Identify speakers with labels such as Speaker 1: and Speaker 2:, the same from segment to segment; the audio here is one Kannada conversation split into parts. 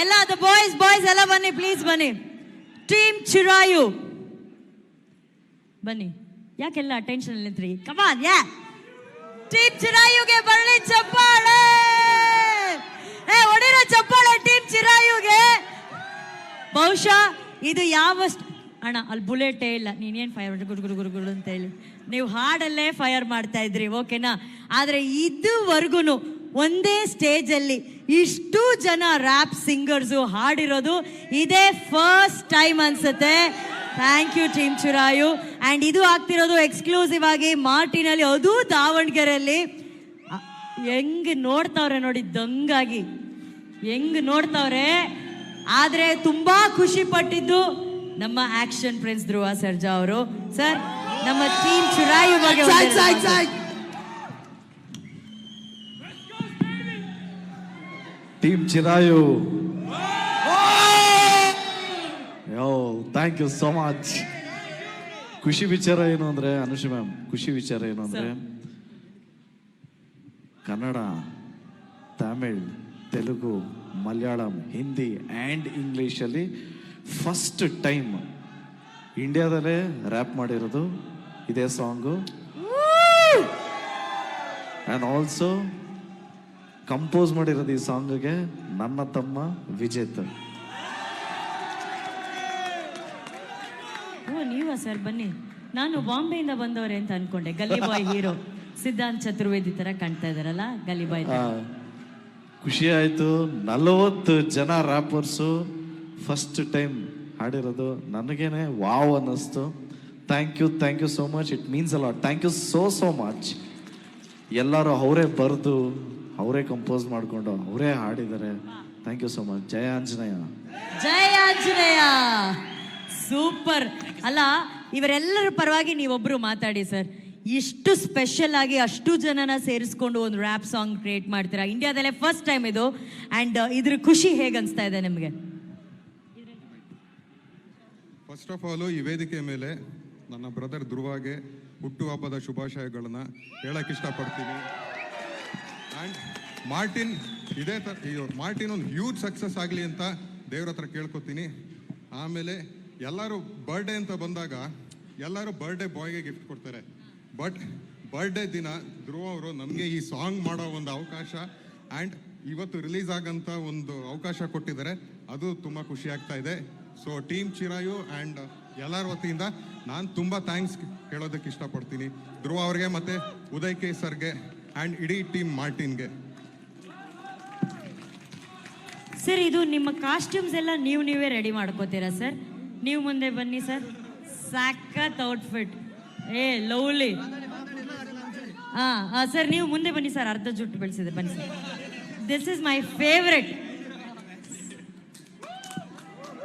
Speaker 1: ಎಲ್ಲ ದ ಬಾಯ್ಸ್ ಬಾಯ್ಸ್ ಎಲ್ಲ ಬನ್ನಿ ಪ್ಲೀಸ್ ಬನ್ನಿ ಟೀಮ್ ಚಿರಾಯು ಬನ್ನಿ ಯಾಕೆಲ್ಲ ಅಟೆನ್ಷನ್ ನಿಂತ್ರಿ ಕಮಾನ್ ಯಾ ಟೀಮ್ ಚಿರಾಯುಗೆ ಬರಲಿ ಚಪ್ಪಾಳೆ ಏ ಹೊಡಿರೋ ಚಪ್ಪಾಳೆ ಟೀಮ್ ಚಿರಾಯುಗೆ ಬಹುಶಃ ಇದು ಯಾವ ಅಣ್ಣ ಅಲ್ಲಿ ಬುಲೆಟೇ ಇಲ್ಲ ನೀನೇನು ಫೈರ್ ಗುರು ಗುರು ಗುರು ಗುರು ಅಂತ ಹೇಳಿ ನೀವು ಹಾಡಲ್ಲೇ ಫೈರ್ ಮಾಡ್ತಾ ಇದ್ರಿ ಓಕೆನಾ ಆದರೆ ಇದುವರೆಗೂ ಒಂದೇ ಸ್ಟೇಜಲ್ಲಿ ಇಷ್ಟು ಜನ ರ್ಯಾಪ್ ಸಿಂಗರ್ಸು ಹಾಡಿರೋದು ಇದೇ ಫಸ್ಟ್ ಟೈಮ್ ಅನ್ಸುತ್ತೆ. Thank you team Chirayu and ಇದು ಆಗ್ತಿರೋದು ಎಕ್ಸ್ಕ್ಲೂಸಿವ್ ಆಗಿ ಮಾರ್ಟಿನಲ್ಲಿ, ಅದು ದಾವಣಗೆರೆಯಲ್ಲಿ. ಹೆಂಗೆ ನೋಡ್ತಾವ್ರೆ ನೋಡಿ ದಂಗಾಗಿ. ಹೆಂಗೆ ನೋಡ್ತಾವ್ರೆ? ಆದರೆ ತುಂಬ ಖುಷಿ ಪಟ್ಟಿದ್ದು ನಮ್ಮ ಆಕ್ಷನ್ ಪ್ರಿನ್ಸ್ ಧ್ರುವ ಸರ್ಜಾ ಅವರು. ಸರ್ ನಮ್ಮ ಟೀಮ್ ಚುರಾಯಿ ಬಗ್ಗೆ.
Speaker 2: Team Chirayu yo thank you so much ಖುಷಿ ವಿಚಾರ ಏನು ಅಂದ್ರೆ ಅನುಷಿ ಮ್ಯಾಮ್ ಖುಷಿ ವಿಚಾರ ಏನು ಅಂದ್ರೆ ಕನ್ನಡ ತಮಿಳ್ ತೆಲುಗು ಮಲಯಾಳಂ ಹಿಂದಿ ಆ್ಯಂಡ್ ಇಂಗ್ಲೀಷಲ್ಲಿ ಫಸ್ಟ್ ಟೈಮ್ ಇಂಡಿಯಾದಲ್ಲೇ ರ್ಯಾಪ್ ಮಾಡಿರೋದು. ಇದೇ ಸಾಂಗು. ಆ್ಯಂಡ್ ಆಲ್ಸೋ ಕಂಪೋಸ್ ಮಾಡಿರೋದು ಈ ಸಾಂಗ್ಗೆ ನನ್ನ ತಮ್ಮ ವಿಜೇತ್.
Speaker 1: ಓ ನೀವಾ ಸರ್? ಬನ್ನಿ. ನಾನು ಬಾಂಬೆಯಿಂದ ಬಂದವ್ರೆ ಅಂತ ಅನ್ಕೊಂಡೆ. ಗಲ್ಲಿ ಬಾಯ್ ಹೀರೋ. ಸಿದ್ಧಾಂತ್ ಚತುರ್ವೇದಿ ತರ ಕಾಣ್ತಾ ಇದಾರಲ್ಲ ಗಲಿಬಾಯ್ ಬಾಯ್
Speaker 2: ಖುಷಿ ಆಯ್ತು. ನಲವತ್ತು ಜನ ರ್ಯಾಪರ್ಸು ಫಸ್ಟ್ ಟೈಮ್ ಹಾಡಿರೋದು. ನನಗೇನೆ ವಾವ್ ಅನ್ನಿಸ್ತು. Thank you thank you so much it means a lot thank you so so much ಎಲ್ಲರೂ ಅವರೇ ಬರೆದು ಅವರೇ ಕಂಪೋಸ್ ಮಾಡಿಕೊಂಡು ಅವರೇ ಹಾಡಿದ್ದಾರೆ. ಥ್ಯಾಂಕ್ ಯು ಸೋ ಮಚ್ ಜಯ ಆಂಜನೇಯ.
Speaker 1: ಜಯ ಆಂಜನೇಯ. ಸೂಪರ್ ಅಲ್ಲ ಇವರೆಲ್ಲರ ಪರವಾಗಿ ನೀವೊಬ್ಬರು ಮಾತಾಡಿ ಸರ್. ಇಷ್ಟು ಸ್ಪೆಷಲ್ ಆಗಿ ಅಷ್ಟು ಜನನ ಸೇರಿಸ್ಕೊಂಡು ಒಂದು ರ್ಯಾಪ್ ಸಾಂಗ್ ಕ್ರಿಯೇಟ್ ಮಾಡ್ತೀರಾ? ಇಂಡಿಯಾದಲ್ಲೇ ಫಸ್ಟ್ ಟೈಮ್ ಇದು. ಆ್ಯಂಡ್ ಇದ್ರ ಖುಷಿ ಹೇಗೆ ಅನಿಸ್ತಾ ಇದೆ ನಿಮಗೆ?
Speaker 3: ಫಸ್ಟ್ ಆಫ್ ಆಲ್ ಈ ವೇದಿಕೆ ಮೇಲೆ ನನ್ನ ಬ್ರದರ್ ಧ್ರುವಾಗೆ ಹುಟ್ಟುಹಬ್ಬದ ಶುಭಾಶಯಗಳನ್ನ ಹೇಳಕ್ ಇಷ್ಟಪಡ್ತೀನಿ. ಆ್ಯಂಡ್ ಮಾರ್ಟಿನ್ ಇದೇ ತರ ಮಾರ್ಟಿನ್ ಒಂದು ಹ್ಯೂಜ್ ಸಕ್ಸಸ್ ಆಗಲಿ ಅಂತ ದೇವ್ರ ಹತ್ರ ಕೇಳ್ಕೊತೀನಿ. ಆಮೇಲೆ ಎಲ್ಲರೂ ಬರ್ಡೇ ಅಂತ ಬಂದಾಗ ಎಲ್ಲರೂ ಬರ್ಡೇ ಬಾಯ್ಗೆ ಗಿಫ್ಟ್ ಕೊಡ್ತಾರೆ. ಬಟ್ ಬರ್ಡೇ ದಿನ ಧ್ರುವ ಅವರು ನಮಗೆ ಈ ಸಾಂಗ್ ಮಾಡೋ ಒಂದು ಅವಕಾಶ ಆ್ಯಂಡ್ ಇವತ್ತು ರಿಲೀಸ್ ಆಗಂತ ಒಂದು ಅವಕಾಶ ಕೊಟ್ಟಿದ್ದಾರೆ. ಅದು ತುಂಬ ಖುಷಿ ಆಗ್ತಾ ಇದೆ. ಸೊ ಟೀಮ್ ಚಿರಾಯು ಆ್ಯಂಡ್ ಎಲ್ಲರ ವತಿಯಿಂದ ನಾನು ತುಂಬ ಥ್ಯಾಂಕ್ಸ್ ಹೇಳೋದಕ್ಕೆ ಇಷ್ಟಪಡ್ತೀನಿ. ಧ್ರುವ ಅವ್ರಿಗೆ ಮತ್ತು ಉದಯ್ ಕೆ ಸರ್ಗೆ ಆ್ಯಂಡ್ ಇಡೀ ಟೀಮ್ ಮಾರ್ಟಿನ್ಗೆ.
Speaker 1: ಸರ್ ಇದು ನಿಮ್ಮ ಕಾಸ್ಟ್ಯೂಮ್ಸ್ ಎಲ್ಲ ನೀವು ನೀವೇ ರೆಡಿ ಮಾಡ್ಕೋತೀರಾ ಸರ್ ನೀವು ಮುಂದೆ ಬನ್ನಿ ಸರ್ ಸಾಕತ್ ಔಟ್ಫಿಟ್ ಏ ಲವ್ಲಿ ಹಾಂ ಸರ್ ನೀವು ಮುಂದೆ ಬನ್ನಿ ಸರ್ ಅರ್ಧ ಜುಟ್ಟು ಬೆಳೆಸಿದೆ, ಬನ್ನಿ sir this is my favourite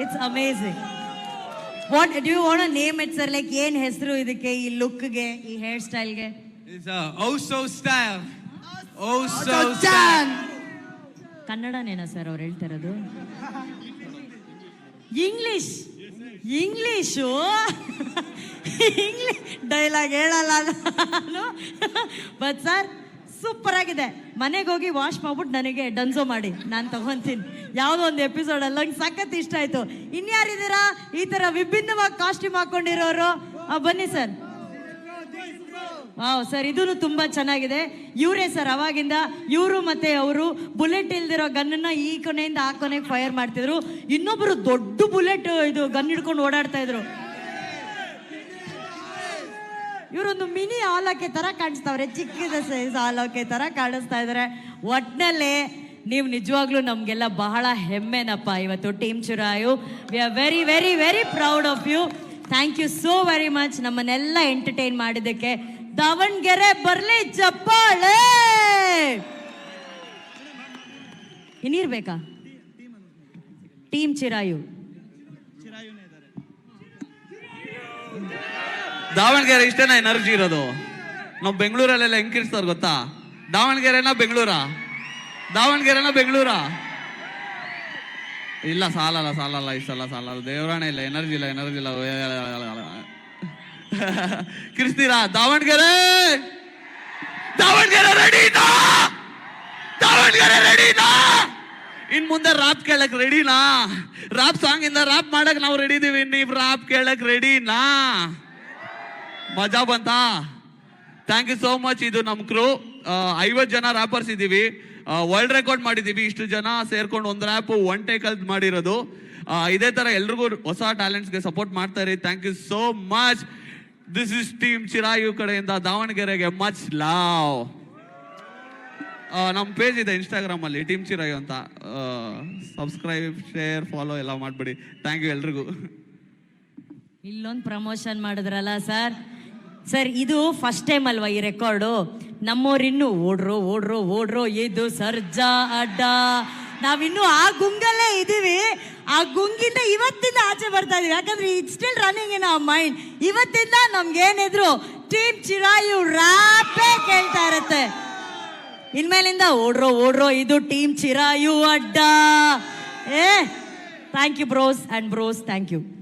Speaker 1: it's amazing what do you want name it sir like ಏನ್ ಹೆಸರು ಇದಕ್ಕೆ ಈ ಲುಕ್ಗೆ ಈ ಹೇರ್ ಸ್ಟೈಲ್ಗೆ
Speaker 4: It's a so style. Oh so style.
Speaker 1: ಕನ್ನಡನೇನಾ ಸರ್ ಅವ್ರು ಹೇಳ್ತಿರೋದು? ಇಂಗ್ಲಿಷ್ ಇಂಗ್ಲಿಷು ಇಂಗ್ಲಿಷ್ ಡೈಲಾಗ್ ಹೇಳಲ್ಲ ನಾನು ಬಟ್ ಸರ್ ಸೂಪರ್ ಆಗಿದೆ. ಮನೆಗೆ ಹೋಗಿ ವಾಶ್ ಮಾಡ್ಬಿಟ್ಟು ನನಗೆ ಡನ್ಸೋ ಮಾಡಿ. ನಾನು ತಗೊಂತೀನಿ. ಯಾವುದೋ ಒಂದು ಎಪಿಸೋಡ್ ಅಲ್ಲ ನಂಗೆ ಸಖತ್ ಇಷ್ಟ ಆಯ್ತು. ಇನ್ಯಾರಿದ್ದೀರಾ ಈ ತರ ವಿಭಿನ್ನವಾಗಿ ಕಾಸ್ಟ್ಯೂಮ್ ಹಾಕೊಂಡಿರೋರು? ಬನ್ನಿ ಸರ್. ವಾವ್, ಸರ್ ಇದೂ ತುಂಬಾ ಚೆನ್ನಾಗಿದೆ. ಇವರೇ ಸರ್, ಅವಾಗಿಂದ ಇವರು ಮತ್ತೆ ಅವರು ಬುಲೆಟ್ ಇಲ್ದಿರೋ ಗನ್ನನ್ನ ಈ ಕೊನೆಯಿಂದ ಆ ಕೊನೆಗೆ ಫೈರ್ ಮಾಡ್ತಿದ್ರು. ಇನ್ನೊಬ್ಬರು ದೊಡ್ಡ ಬುಲೆಟ್, ಇದು ಗನ್ ಹಿಡ್ಕೊಂಡು ಓಡಾಡ್ತಾ ಇದ್ರು. ಇವರೊಂದು ಮಿನಿ ಆಲೋಕೆ ತರ ಕಾಣಿಸ್ತಾವ್ರೆ, ಚಿಕ್ಕದ ಸೈಜ್ ಆಲೋಕೆ ತರ ಕಾಣಿಸ್ತಾ ಇದಾರೆ. ಒಟ್ನಲ್ಲಿ ನೀವು ನಿಜವಾಗ್ಲೂ ನಮಗೆಲ್ಲ ಬಹಳ ಹೆಮ್ಮೆನಪ್ಪ ಇವತ್ತು team Chirayu. We are very very very proud of you thank you so very much ನಮ್ಮನ್ನೆಲ್ಲ ಎಂಟರ್ಟೈನ್ ಮಾಡಿದ್ದಕ್ಕೆ. ದಾವಣಗೆರೆ ಬರ್ಲಿ ಚಪ್ಪಾಳೆ ಇನ್ನಿರ್ಬೇಕಾ? ಟೀಮ್ ಚಿರಾಯು.
Speaker 4: ದಾವಣಗೆರೆ ಇಷ್ಟೇನಾ ಎನರ್ಜಿ ಇರೋದು? ನಾವು ಬೆಂಗಳೂರಲ್ಲೆಲ್ಲ ಹೆಂಗಿರ್ತಾರೆ ಗೊತ್ತಾ? ದಾವಣಗೆರೆನ ಬೆಂಗಳೂರ? ದಾವಣಗೆರೆನ ಬೆಂಗಳೂರ? ಇಲ್ಲ, ಸಾಲಲ್ಲ ಸಾಲಲ್ಲ ಇಷ್ಟಲ್ಲ ಸಲ ಸಾಲಲ್ಲ. ದೇವರಾಣೆ ಇಲ್ಲ, ಎನರ್ಜಿ ಇಲ್ಲ ಎನರ್ಜಿ ಇಲ್ಲ. ಕಿರಿಸ್ತೀರಾ? ದಾವಣಗೆರೆ! ದಾವಣಗೆರೆ ರೆಡಿನಾ ದಾವಣಗೆರೆ ರೆಡಿನಾ ಇನ್ ಮುಂದೆ ರಾಪ್ ಕೇಳಕ್ ರೆಡಿನಾ ರಾಪ್ ಸಾಂಗ್ ಇಂದ ರಾಪ್ ಮಾಡಕ್ ನಾವು ರೆಡಿ ಇದೀವಿ. ನೀವು ರಾಪ್ ಕೇಳಕ್ ರೆಡಿನಾ ಮಜಾ ಬಂತಾ? ಥ್ಯಾಂಕ್ ಯು ಸೋ ಮಚ್ ಇದು ನಮ್ಮ ಕ್ರೂ ಐವತ್ತು ಜನ ರ್ಯಾಪರ್ಸ್ ಇದ್ದೀವಿ ವರ್ಲ್ಡ್ ರೆಕಾರ್ಡ್ ಮಾಡಿದ್ದೀವಿ ಇಷ್ಟು ಜನ ಸೇರ್ಕೊಂಡು ಒಂದು ರ್ಯಾಪ್ ಒನ್ ಟೇಕ್ ಅಲ್ಲಿ ಮಾಡಿರೋದು. ಇದೇ ಥರ ಎಲ್ರಿಗೂ ಹೊಸ ಟ್ಯಾಲೆಂಟ್ಸ್ಗೆ ಸಪೋರ್ಟ್ ಮಾಡ್ತಾ ಇರಿ. Thank you so much this is team Chirayu ಕಡೆಯಿಂದ ದಾವಣಗೆರೆಗೆ. ಮಚ್ ಲಾವ್ ನಮ್ಮ ಪೇಜ್ ಇದೆ ಇನ್ಸ್ಟಾಗ್ರಾಮ್ ಅಲ್ಲಿ ಟೀಮ್ ಚಿರಾಯು ಅಂತ. ಸಬ್ಸ್ಕ್ರೈಬ್ ಶೇರ್ ಫಾಲೋ ಎಲ್ಲ ಮಾಡ್ಬಿಡಿ. ಥ್ಯಾಂಕ್ ಯು ಎಲ್ರಿಗೂ.
Speaker 1: ಇಲ್ಲೊಂದು ಪ್ರಮೋಷನ್ ಮಾಡಿದ್ರಲ್ಲ ಸರ್ ಸರ್, ಇದು ಫಸ್ಟ್ ಟೈಮ್ ಅಲ್ವಾ ಈ ರೆಕಾರ್ಡು ನಮ್ಮೋರಿನ್ನು ಓಡ್ರೋ ಓಡ್ರೋ ಓಡ್ರೋ. ಇದು ಸರ್ಜಾ ಅಡ್ಡ. ನಾವಿನ್ನು ಆ ಗುಂಗಲ್ಲೇ ಇದೀವಿ. ಆ ಗುಂಗಿಂದ ಇವತ್ತಿಂದ ಆಚೆ ಬರ್ತಾ ಇದೀವಿ. ಯಾಕಂದ್ರೆ ಇಟ್ ಸ್ಟಿಲ್ ರನ್ನಿಂಗ್ ಇನ್ ಆ ಮೈಂಡ್ ಇವತ್ತಿಂದ ನಮ್ಗೇನಿದ್ರು ಟೀಮ್ ಚಿರಾಯು ರಾಪೇ ಕೇಳ್ತಾ ಇರತ್ತೆ. ಇನ್ಮೇಲಿಂದ ಓಡ್ರೋ ಓಡ್ರೋ. ಇದು ಟೀಮ್ ಚಿರಾಯು ಅಡ್ಡ. ಏ thank you bros and bros thank you